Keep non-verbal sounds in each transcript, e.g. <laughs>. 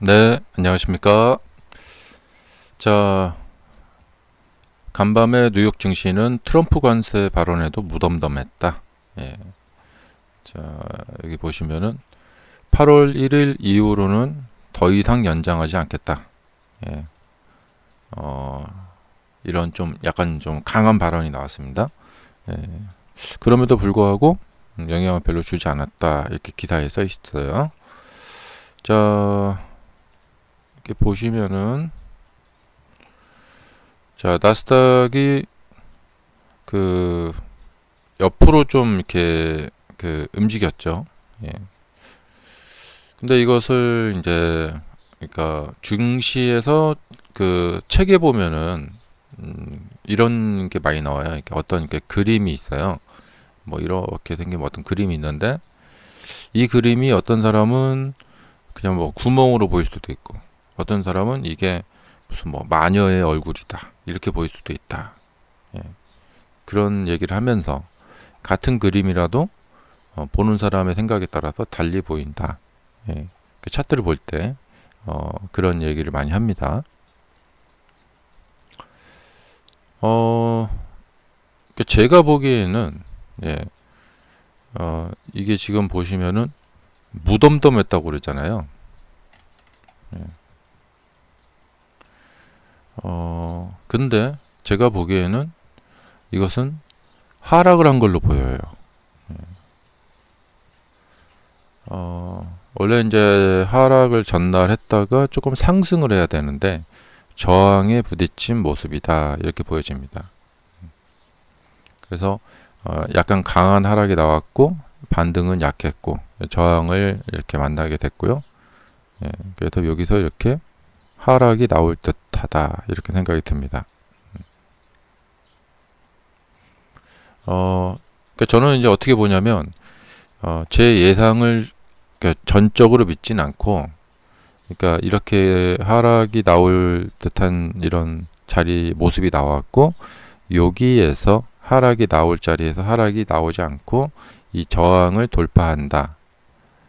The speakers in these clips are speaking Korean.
네, 안녕하십니까. 자, 간밤에 뉴욕 증시는 트럼프 관세 발언에도 무덤덤했다. 예. 자, 여기 보시면은 8월 1일 이후로는 더 이상 연장하지 않겠다. 예. 어, 이런 좀 약간 좀 강한 발언이 나왔습니다. 예. 그럼에도 불구하고 음, 영향을 별로 주지 않았다. 이렇게 기사에 써 있어요. 자, 이렇게 보시면은 자 나스닥이 그 옆으로 좀 이렇게 그 움직였죠. 예. 근데 이것을 이제 그러니까 증시에서 그 책에 보면은 음, 이런 게 많이 나와요. 이렇게 어떤 이렇게 그림이 있어요. 뭐 이렇게 생긴 어떤 그림이 있는데 이 그림이 어떤 사람은 그냥 뭐 구멍으로 보일 수도 있고 어떤 사람은 이게 무슨 뭐 마녀의 얼굴이다 이렇게 보일 수도 있다 예. 그런 얘기를 하면서 같은 그림이라도 어, 보는 사람의 생각에 따라서 달리 보인다 예. 그 차트를 볼때 어, 그런 얘기를 많이 합니다 어, 그 제가 보기에는 예, 어, 이게 지금 보시면은 무덤덤했다고 그러잖아요. 어, 근데 제가 보기에는 이것은 하락을 한 걸로 보여요. 예. 어, 원래 이제 하락을 전날했다가 조금 상승을 해야 되는데 저항에 부딪힌 모습이다 이렇게 보여집니다. 그래서 어, 약간 강한 하락이 나왔고 반등은 약했고 저항을 이렇게 만나게 됐고요. 예, 그래서 여기서 이렇게 하락이 나올 듯하다 이렇게 생각이 듭니다. 어, 그러니까 저는 이제 어떻게 보냐면 어, 제 예상을 그러니까 전적으로 믿진 않고, 그러니까 이렇게 하락이 나올 듯한 이런 자리 모습이 나왔고 여기에서 하락이 나올 자리에서 하락이 나오지 않고 이 저항을 돌파한다.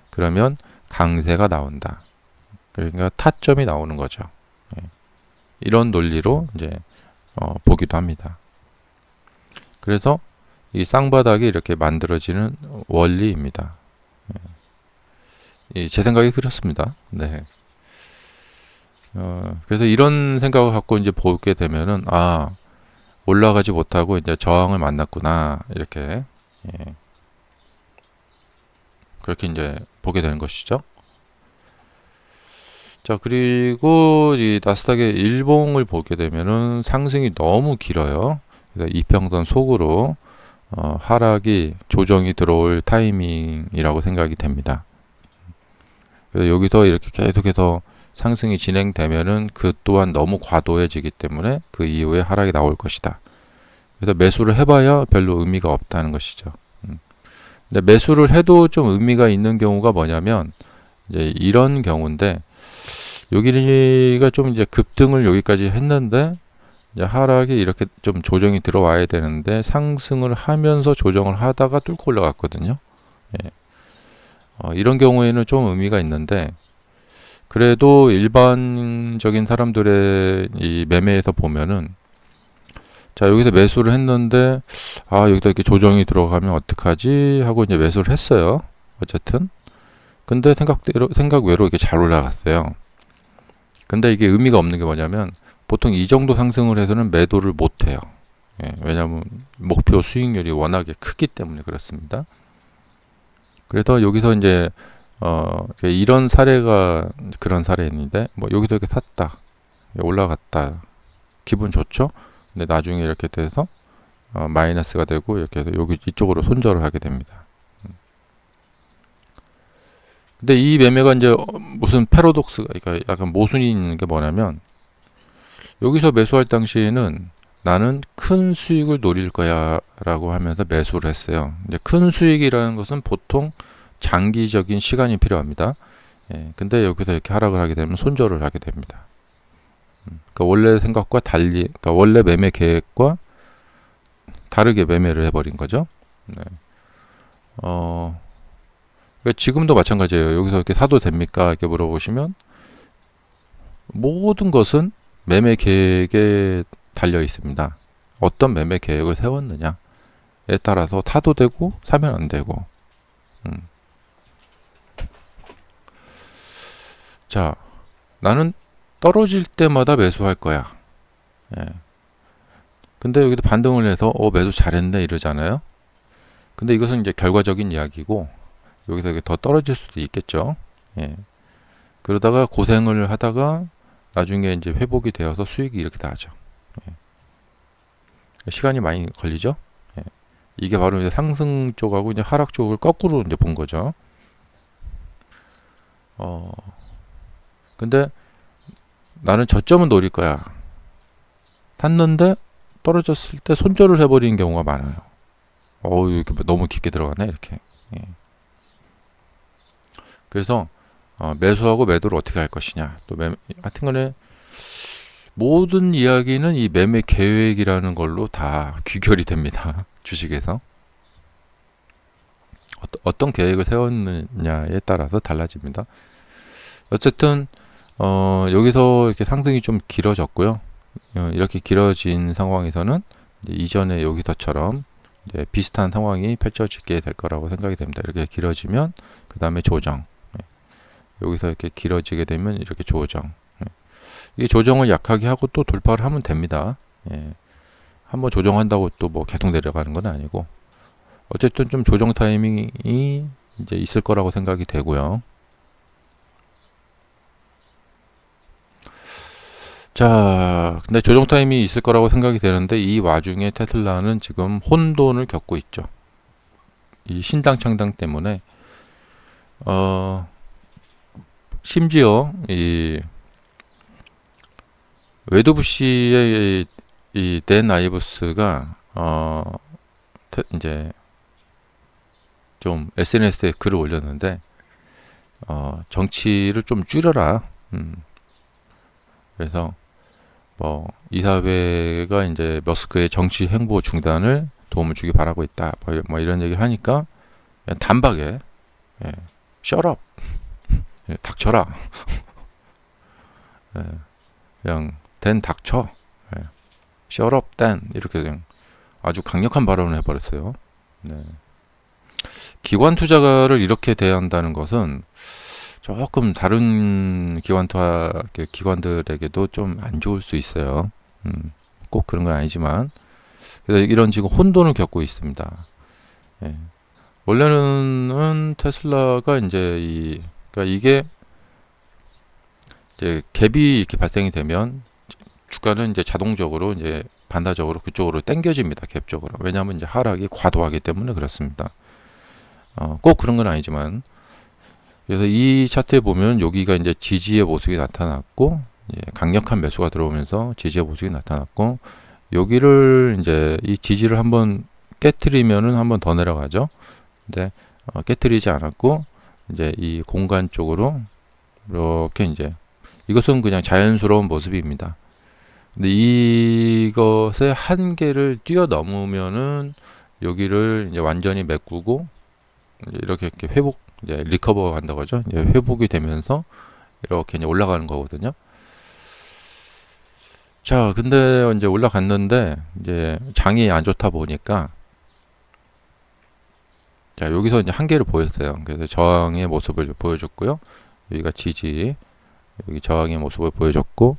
그러면 강세가 나온다. 그러니까 타점이 나오는 거죠. 예. 이런 논리로 이제 어, 보기도 합니다. 그래서 이 쌍바닥이 이렇게 만들어지는 원리입니다. 예. 제 생각이 그렇습니다. 네. 어, 그래서 이런 생각을 갖고 이제 보게 되면은 아 올라가지 못하고 이제 저항을 만났구나 이렇게 예. 그렇게 이제 보게 되는 것이죠. 자 그리고 이 나스닥의 일봉을 보게 되면은 상승이 너무 길어요. 그러니까 이평선 속으로 어, 하락이 조정이 들어올 타이밍이라고 생각이 됩니다. 그래서 여기서 이렇게 계속해서 상승이 진행되면은 그 또한 너무 과도해지기 때문에 그 이후에 하락이 나올 것이다. 그래서 매수를 해봐야 별로 의미가 없다는 것이죠. 음. 근데 매수를 해도 좀 의미가 있는 경우가 뭐냐면 이제 이런 경우인데 여기가 좀 이제 급등을 여기까지 했는데 이제 하락이 이렇게 좀 조정이 들어와야 되는데 상승을 하면서 조정을 하다가 뚫고 올라갔거든요. 예. 어, 이런 경우에는 좀 의미가 있는데 그래도 일반적인 사람들의 이 매매에서 보면은 자 여기서 매수를 했는데 아 여기다 이렇게 조정이 들어가면 어떡하지 하고 이제 매수를 했어요 어쨌든 근데 생각대로 생각 외로 이렇게 잘 올라갔어요 근데 이게 의미가 없는 게 뭐냐면 보통 이 정도 상승을 해서는 매도를 못 해요. 예, 왜냐하면 목표 수익률이 워낙에 크기 때문에 그렇습니다. 그래서 여기서 이제 어 이런 사례가 그런 사례인데 뭐 여기도 이렇게 샀다 올라갔다 기분 좋죠? 근데 나중에 이렇게 돼서 어, 마이너스가 되고 이렇게 해서 여기 이쪽으로 손절을 하게 됩니다. 음. 근데 이 매매가 이제 어, 무슨 패러독스가 그러니까 약간 모순이 있는 게 뭐냐면 여기서 매수할 당시에는 나는 큰 수익을 노릴 거야 라고 하면서 매수를 했어요. 이제 큰 수익이라는 것은 보통 장기적인 시간이 필요합니다. 예, 근데 여기서 이렇게 하락을 하게 되면 손절을 하게 됩니다. 그러니까 원래 생각과 달리, 그러니까 원래 매매 계획과 다르게 매매를 해버린 거죠. 네. 어, 그러니까 지금도 마찬가지예요. 여기서 이렇게 사도 됩니까? 이렇게 물어보시면 모든 것은 매매 계획에 달려 있습니다. 어떤 매매 계획을 세웠느냐에 따라서 타도 되고 사면 안 되고. 음. 자, 나는 떨어질 때마다 매수할 거야. 예. 근데 여기도 반등을 해서 어 매수 잘했네 이러잖아요. 근데 이것은 이제 결과적인 이야기고 여기서 더 떨어질 수도 있겠죠. 예. 그러다가 고생을 하다가 나중에 이제 회복이 되어서 수익이 이렇게 나죠. 예. 시간이 많이 걸리죠. 예. 이게 바로 이제 상승 쪽하고 이제 하락 쪽을 거꾸로 이제 본 거죠. 어, 근데 나는 저점은 노릴 거야. 탔는데 떨어졌을 때 손절을 해버리는 경우가 많아요. 어우, 이렇게 너무 깊게 들어가네, 이렇게. 예. 그래서, 어, 매수하고 매도를 어떻게 할 것이냐. 또 매, 하여튼 간에, 모든 이야기는 이 매매 계획이라는 걸로 다 귀결이 됩니다. <laughs> 주식에서. 어떤, 어떤 계획을 세웠느냐에 따라서 달라집니다. 어쨌든, 어, 여기서 이렇게 상승이 좀 길어졌고요. 어, 이렇게 길어진 상황에서는 이전에 여기서처럼 비슷한 상황이 펼쳐지게 될 거라고 생각이 됩니다. 이렇게 길어지면 그 다음에 조정. 네. 여기서 이렇게 길어지게 되면 이렇게 조정. 네. 이 조정을 약하게 하고 또 돌파를 하면 됩니다. 예. 한번 조정한다고 또 뭐 계속 내려가는 건 아니고 어쨌든 좀 조정 타이밍이 이제 있을 거라고 생각이 되고요. 자, 근데 조정 타임이 있을 거라고 생각이 되는데 이 와중에 테슬라는 지금 혼돈을 겪고 있죠. 이 신당 창당 때문에 어 심지어 이 웨드부시의 이댄 아이버스가 어 테, 이제 좀 SNS에 글을 올렸는데 어 정치를 좀 줄여라. 음. 그래서 뭐 이사회가 이제 머스크의 정치 행보 중단을 도움을 주기 바라고 있다. 뭐, 뭐 이런 얘기를 하니까 단박에 예, shut up, 예, 닥쳐라. <laughs> 예, 그냥 댄 닥쳐. 예, shut up, 댄 이렇게 그냥 아주 강력한 발언을 해버렸어요. 네. 기관 투자가를 이렇게 대한다는 것은 조금 다른 기관 투하 기관들에게도 좀 안 좋을 수 있어요. 음, 꼭 그런 건 아니지만 그래서 이런 지금 혼돈을 겪고 있습니다. 예. 원래는 테슬라가 이제 이 그러니까 이게 이제 갭이 이렇게 발생이 되면 주가는 이제 자동적으로 이제 반사적으로 그쪽으로 당겨집니다. 갭 쪽으로. 왜냐하면 이제 하락이 과도하기 때문에 그렇습니다. 어, 꼭 그런 건 아니지만 그래서 이 차트에 보면 여기가 이제 지지의 모습이 나타났고 예, 강력한 매수가 들어오면서 지지의 모습이 나타났고 여기를 이제 이 지지를 한번 깨트리면은 한번 더 내려가죠. 근데 어, 깨트리지 않았고 이제 이 공간 쪽으로 이렇게 이제 이것은 그냥 자연스러운 모습입니다. 근데 이것의 한계를 뛰어넘으면은 여기를 이제 완전히 메꾸고 이렇게 이렇게 회복 이제 리커버 한다고 하죠. 이제 회복이 되면서 이렇게 이제 올라가는 거거든요. 자, 근데 이제 올라갔는데 이제 장이 안 좋다 보니까 자, 여기서 이제 한계를 보였어요. 그래서 저항의 모습을 보여줬고요. 여기가 지지, 여기 저항의 모습을 보여줬고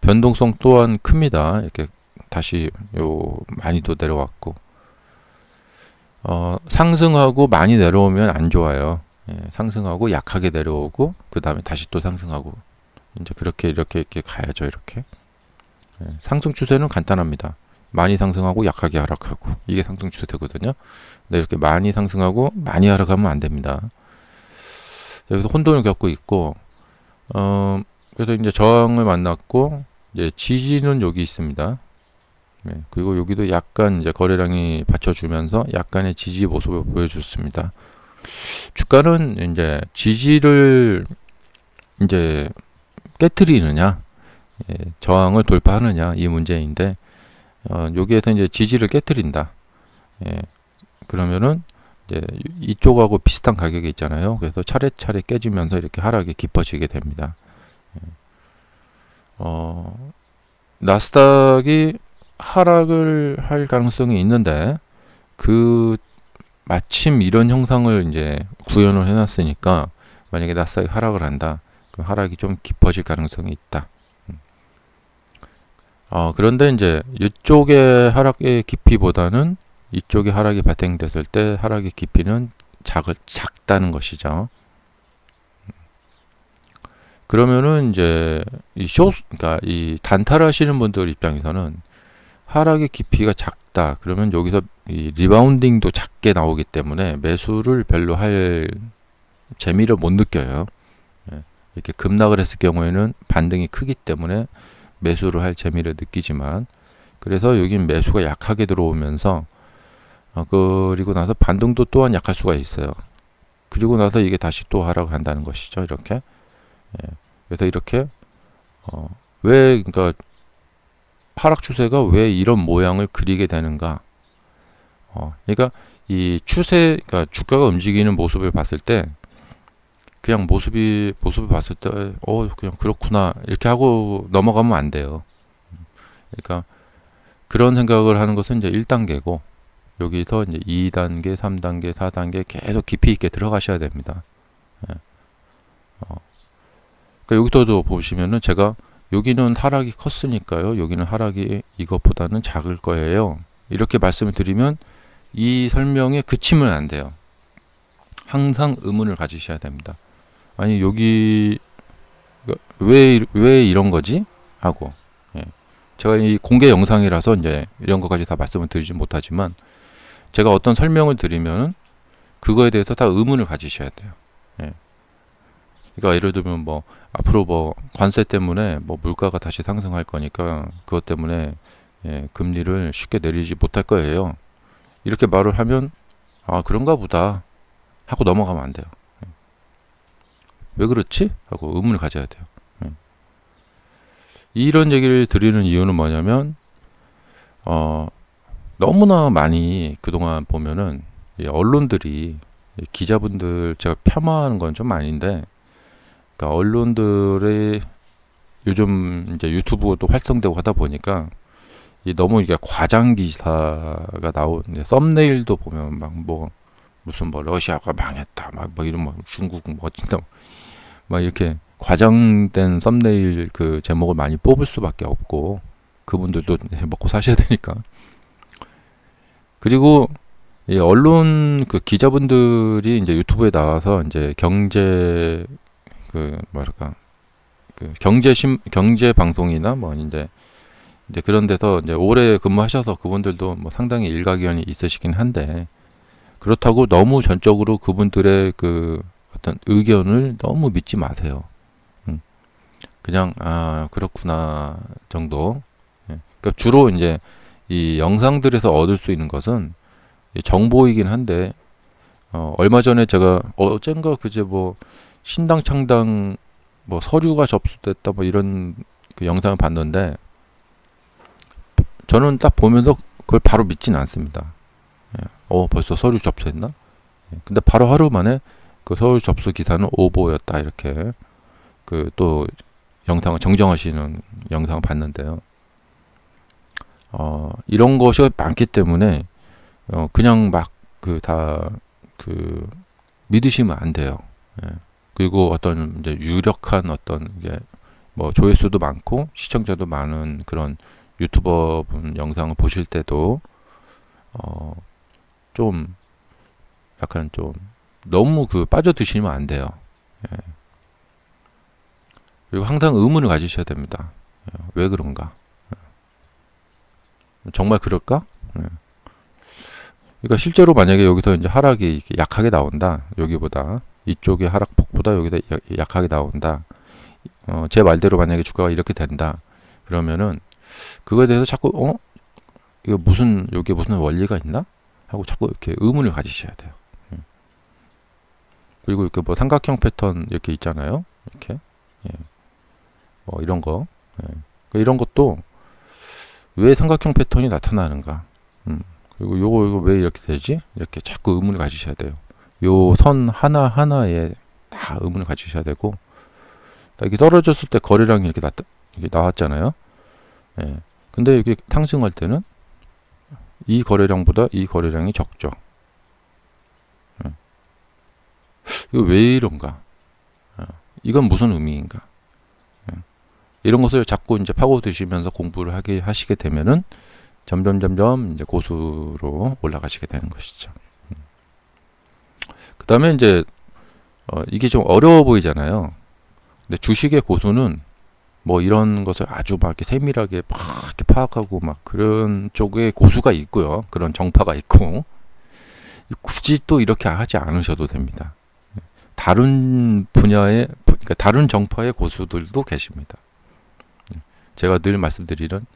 변동성 또한 큽니다. 이렇게 다시 요 많이 도 내려왔고 어, 상승하고 많이 내려오면 안 좋아요. 예, 상승하고 약하게 내려오고 그 다음에 다시 또 상승하고 이제 그렇게 이렇게 이렇게 가야죠. 이렇게 예, 상승 추세는 간단합니다. 많이 상승하고 약하게 하락하고 이게 상승 추세거든요. 근데 이렇게 많이 상승하고 많이 하락하면 안 됩니다. 여기서 혼돈을 겪고 있고 어, 그래서 이제 저항을 만났고 이제 지지는 여기 있습니다. 네, 그리고 여기도 약간 이제 거래량이 받쳐주면서 약간의 지지 모습을 보여줬습니다. 주가는 이제 지지를 이제 깨뜨리느냐, 예, 저항을 돌파하느냐 이 문제인데 어, 여기에서 이제 지지를 깨뜨린다. 예, 그러면은 이제 이쪽하고 비슷한 가격이 있잖아요. 그래서 차례차례 깨지면서 이렇게 하락이 깊어지게 됩니다. 예. 어, 나스닥이 하락을 할 가능성이 있는데 그 마침 이런 형상을 이제 구현을 해놨으니까 만약에 나스닥이 하락을 한다, 그럼 하락이 좀 깊어질 가능성이 있다. 음. 어, 그런데 이제 이쪽의 하락의 깊이보다는 이쪽의 하락이 발생됐을 때 하락의 깊이는 작, 작다는 것이죠. 그러면은 이제 이 쇼, 그러니까 이 단타를 하시는 분들 입장에서는 하락의 깊이가 작다. 그러면 여기서 이 리바운딩도 작게 나오기 때문에 매수를 별로 할 재미를 못 느껴요. 예, 이렇게 급락을 했을 경우에는 반등이 크기 때문에 매수를 할 재미를 느끼지만 그래서 여긴 매수가 약하게 들어오면서 어, 그리고 나서 반등도 또한 약할 수가 있어요. 그리고 나서 이게 다시 또 하락을 한다는 것이죠. 이렇게. 예, 그래서 이렇게 어, 왜 그러니까 하락 추세가 왜 이런 모양을 그리게 되는가? 어, 그러니까 이 추세, 그러니까 주가가 움직이는 모습을 봤을 때 그냥 모습이 모습을 봤을 때 어 그냥 그렇구나 이렇게 하고 넘어가면 안 돼요. 그러니까 그런 생각을 하는 것은 이제 1단계고 여기서 이제 2단계, 3단계, 4단계 계속 깊이 있게 들어가셔야 됩니다. 예. 어. 그러니까 여기서도 보시면은 제가 여기는 하락이 컸으니까요. 여기는 하락이 이것보다는 작을 거예요. 이렇게 말씀을 드리면 이 설명에 그치면 안 돼요. 항상 의문을 가지셔야 됩니다. 아니 여기 왜, 왜 이런 거지? 하고 예. 제가 이 공개 영상이라서 이제 이런 것까지 다 말씀을 드리지 못하지만 제가 어떤 설명을 드리면 그거에 대해서 다 의문을 가지셔야 돼요. 예. 그러니까 예를 들면 뭐 앞으로 뭐 관세 때문에 뭐 물가가 다시 상승할 거니까 그것 때문에 예, 금리를 쉽게 내리지 못할 거예요. 이렇게 말을 하면 아 그런가 보다 하고 넘어가면 안 돼요. 예. 왜 그렇지? 하고 의문을 가져야 돼요. 예. 이런 얘기를 드리는 이유는 뭐냐면 어 너무나 많이 그동안 보면은 언론들이 기자분들 제가 폄하하는 건 좀 아닌데 그러니까 언론들의 요즘 이제 유튜브도 활성되고 하다 보니까 이 너무 이게 과장 기사가 나온 썸네일도 보면 막 뭐 무슨 뭐 러시아가 망했다 막 뭐 이런 뭐 중국 뭐 진짜 막 이렇게 과장된 썸네일 그 제목을 많이 뽑을 수밖에 없고 그분들도 먹고 사셔야 되니까. 그리고 이 언론 그 기자분들이 이제 유튜브에 나와서 이제 경제 그 뭐랄까 그 경제 심 경제 방송이나 뭐 이제 이제 그런 데서 이제 오래 근무하셔서 그분들도 뭐 상당히 일가견이 있으시긴 한데 그렇다고 너무 전적으로 그분들의 그 어떤 의견을 너무 믿지 마세요. 음. 그냥 아 그렇구나 정도. 예. 그러니까 주로 이제 이 영상들에서 얻을 수 있는 것은 정보이긴 한데 어, 얼마 전에 제가 어젠가 그제 뭐 신당 창당 뭐 서류가 접수됐다 뭐 이런 그 영상을 봤는데 저는 딱 보면서 그걸 바로 믿지는 않습니다. 예. 어 벌써 서류 접수했나? 예. 근데 바로 하루 만에 그 서류 접수 기사는 오보였다 이렇게 그 또 영상을 정정하시는 영상을 봤는데요. 어, 이런 것이 많기 때문에 어, 그냥 막 그 다그 그 믿으시면 안 돼요. 예. 그리고 어떤 이제 유력한 어떤 이게 뭐 조회수도 많고 시청자도 많은 그런 유튜버 분 영상을 보실 때도 어 좀 약간 좀 너무 그 빠져드시면 안 돼요. 예. 그리고 항상 의문을 가지셔야 됩니다. 예. 왜 그런가? 예. 정말 그럴까? 예. 그러니까 실제로 만약에 여기서 이제 하락이 약하게 나온다. 여기보다 이쪽의 하락폭보다 여기다 약하게 나온다. 어, 제 말대로 만약에 주가가 이렇게 된다. 그러면은 그거에 대해서 자꾸 어 이거 무슨 여기 무슨 원리가 있나 하고 자꾸 이렇게 의문을 가지셔야 돼요. 음. 그리고 이렇게 뭐 삼각형 패턴 이렇게 있잖아요. 이렇게 예. 뭐 이런 거 예. 그러니까 이런 것도 왜 삼각형 패턴이 나타나는가. 음. 그리고 요거 이거 왜 이렇게 되지? 이렇게 자꾸 의문을 가지셔야 돼요. 요 선 하나 하나에 다 의문을 가지셔야 되고 이렇게 떨어졌을 때 거래량이 이렇게 나 이게 나왔잖아요. 예. 근데 이게 상승할 때는 이 거래량보다 이 거래량이 적죠. 예. 이거 왜 이런가? 어, 이건 무슨 의미인가? 예. 이런 것을 자꾸 이제 파고 드시면서 공부를 하게 하시게 되면은 점점 점점 이제 고수로 올라가시게 되는 것이죠. 음. 그다음에 이제 어, 이게 좀 어려워 보이잖아요. 근데 주식의 고수는 뭐 이런 것을 아주 막 이렇게 세밀하게 막 이렇게 파악하고 막 그런 쪽에 고수가 있고요. 그런 정파가 있고 굳이 또 이렇게 하지 않으셔도 됩니다. 다른 분야의 그러니까 다른 정파의 고수들도 계십니다. 제가 늘 말씀드리는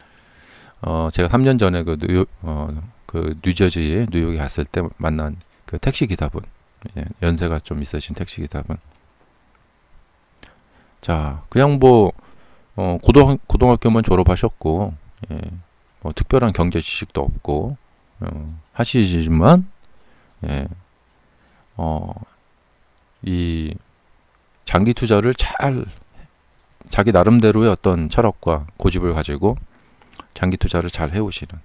어 제가 3년 전에 그 뉴욕 어 그 뉴저지에 뉴욕에 갔을 때 만난 그 택시 기사분 예, 연세가 좀 있으신 택시 기사분 자 그냥 뭐 어, 고등 고등학교만 졸업하셨고 예, 뭐 특별한 경제 지식도 없고 어, 하시지만 예, 어, 이 장기 투자를 잘 자기 나름대로의 어떤 철학과 고집을 가지고 장기 투자를 잘 해오시는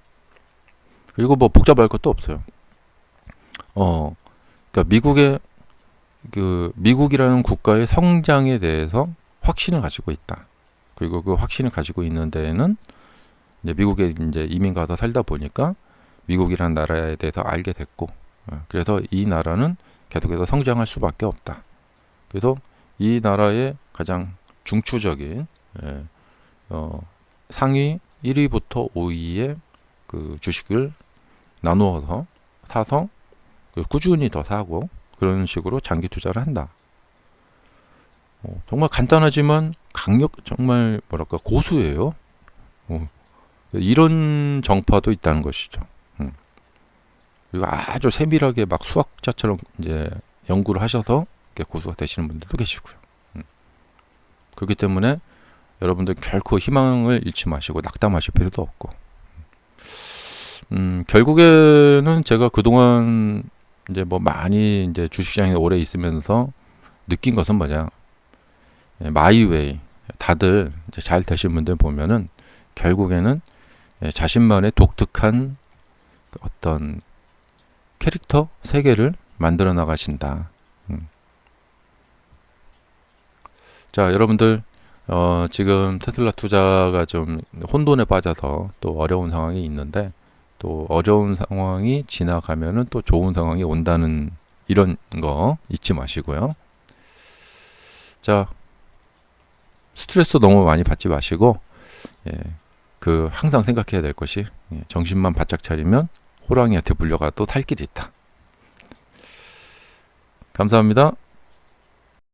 그리고 뭐 복잡할 것도 없어요. 어, 그러니까 미국의 그 미국이라는 국가의 성장에 대해서 확신을 가지고 있다. 그리고 그 확신을 가지고 있는 데에는 이제 미국에 이제 이민 가서 살다 보니까 미국이라는 나라에 대해서 알게 됐고 어, 그래서 이 나라는 계속해서 성장할 수밖에 없다. 그래서 이 나라의 가장 중추적인 예, 어, 상위 1위부터 5위의 그 주식을 나누어서 사서 그 꾸준히 더 사고 그런 식으로 장기 투자를 한다. 어, 정말 간단하지만 강력 정말 뭐랄까 고수예요. 어, 이런 정파도 있다는 것이죠. 음. 그리고 아주 세밀하게 막 수학자처럼 이제 연구를 하셔서 고수가 되시는 분들도 계시고요. 음. 그렇기 때문에 여러분들 결코 희망을 잃지 마시고 낙담하실 필요도 없고. 음, 결국에는 제가 그동안 이제 뭐 많이 이제 주식시장에 오래 있으면서 느낀 것은 뭐냐. 예, 마이웨이. 다들 잘 되신 분들 보면은 결국에는 예, 자신만의 독특한 그 어떤 캐릭터 세계를 만들어 나가신다. 음. 자, 여러분들 어, 지금 테슬라 투자가 좀 혼돈에 빠져서 또 어려운 상황이 있는데 또 어려운 상황이 지나가면은 또 좋은 상황이 온다는 이런 거 잊지 마시고요. 자, 스트레스 너무 많이 받지 마시고 예, 그 항상 생각해야 될 것이 예, 정신만 바짝 차리면 호랑이한테 물려가도 살 길이 있다. 감사합니다.